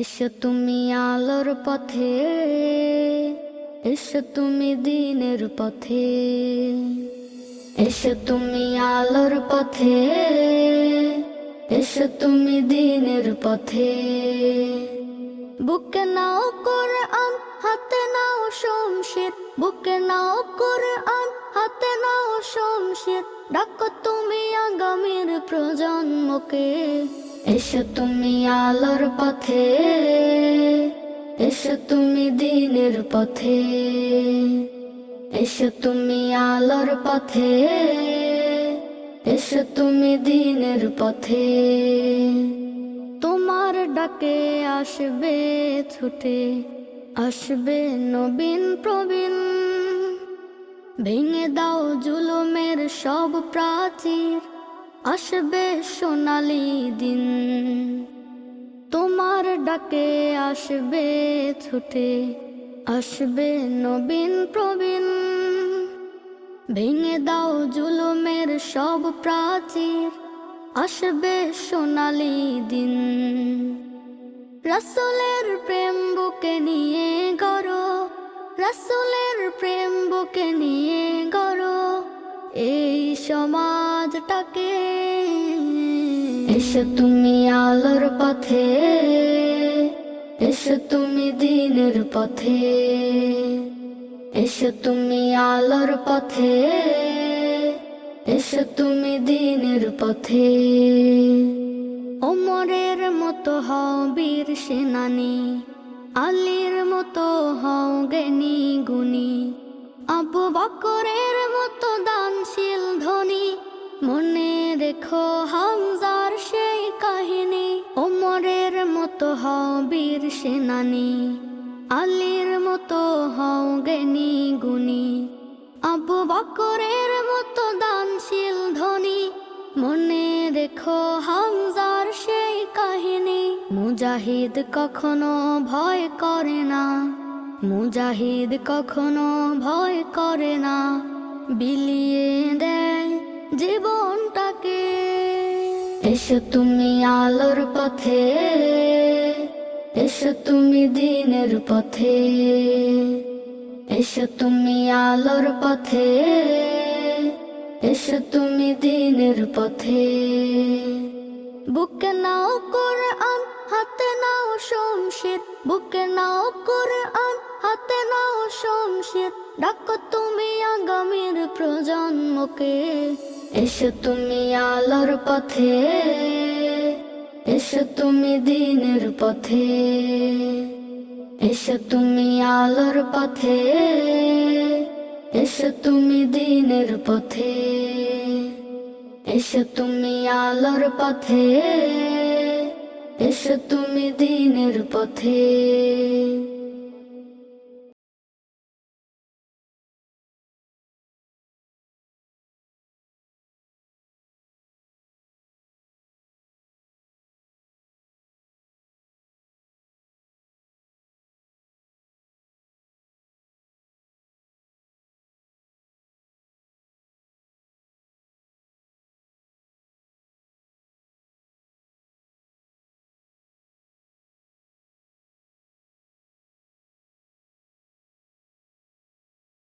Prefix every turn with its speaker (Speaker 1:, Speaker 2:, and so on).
Speaker 1: এসো তুমি আলোর পথে, এসো তুমি দিনের পথে, এসো তুমি আলোর পথে, এসো তুমি দিনের পথে। বুকে নাও করে আন হাতে নাও শমশির বুকে নাও করে আন হাতে নাও শমশির ডাকো তুমি আগামীর প্রজন্মকে। এসো তুমি আলোর পথে, এসো তুমি দিনের পথে, এসো তুমি আলোর পথে, এসো তুমি দিনের পথে। তোমার ডাকে আসবে ছুটে, আসবে নবীন প্রবীণ। ভেঙে দাও জুলুমের সব প্রাচীর আসবে সোনালি দিন। তোমার ডাকে আসবে ছুটে, আসবে নবীন প্রবীণ। ভেঙে দাও জুলুমের সব প্রাচীর, আসবে সোনালি দিন। রাসুলের প্রেম বুকে নিয়ে গড়ো, রাসুলের প্রেম বুকে নিয়ে গড়ো। এই সমাজটাকে। এসো তুমি আলোর পথে। এসো তুমি দিনের পথে। এসো তুমি আলোর পথে। এসো তুমি দিনের পথে। ওমরের মতো হও বীর সেনানি। আলীর মতো হও জ্ঞানী গুণী। আবু বকরের মতো ধনী রেখো হামজার সেই কাহিনী, ওমরের মতো হও বীর সেনানি, আলীর মতো হও জ্ঞানী গুণী, আবু বকরের মতো দানশীল ধনী। মনে রেখো হামজার সেই কাহিনী, মুজাহিদ কখনো ভয় করে না, মুজাহিদ কখনো ভয় করে না। বিলিয়ে দেয় জীবনটাকে এসো তুমি আলোর পথে, এসো তুমি দিনের পথে, এসো তুমি আলোর পথে, এসো তুমি দিনের পথে। বুকে নাও করে আন হাতে নাও শমশির বুকে নাও করে আন হাতে নাও শমশির ডাকো তুমি আগামীর প্রজন্মকে। এসো তুমি আলোর পথে, এসো তুমি দিনের পথে, এসো তুমি আলোর পথে, এসো তুমি দিনের পথে, এসো তুমি আলোর পথে, এসো তুমি দিনের পথে।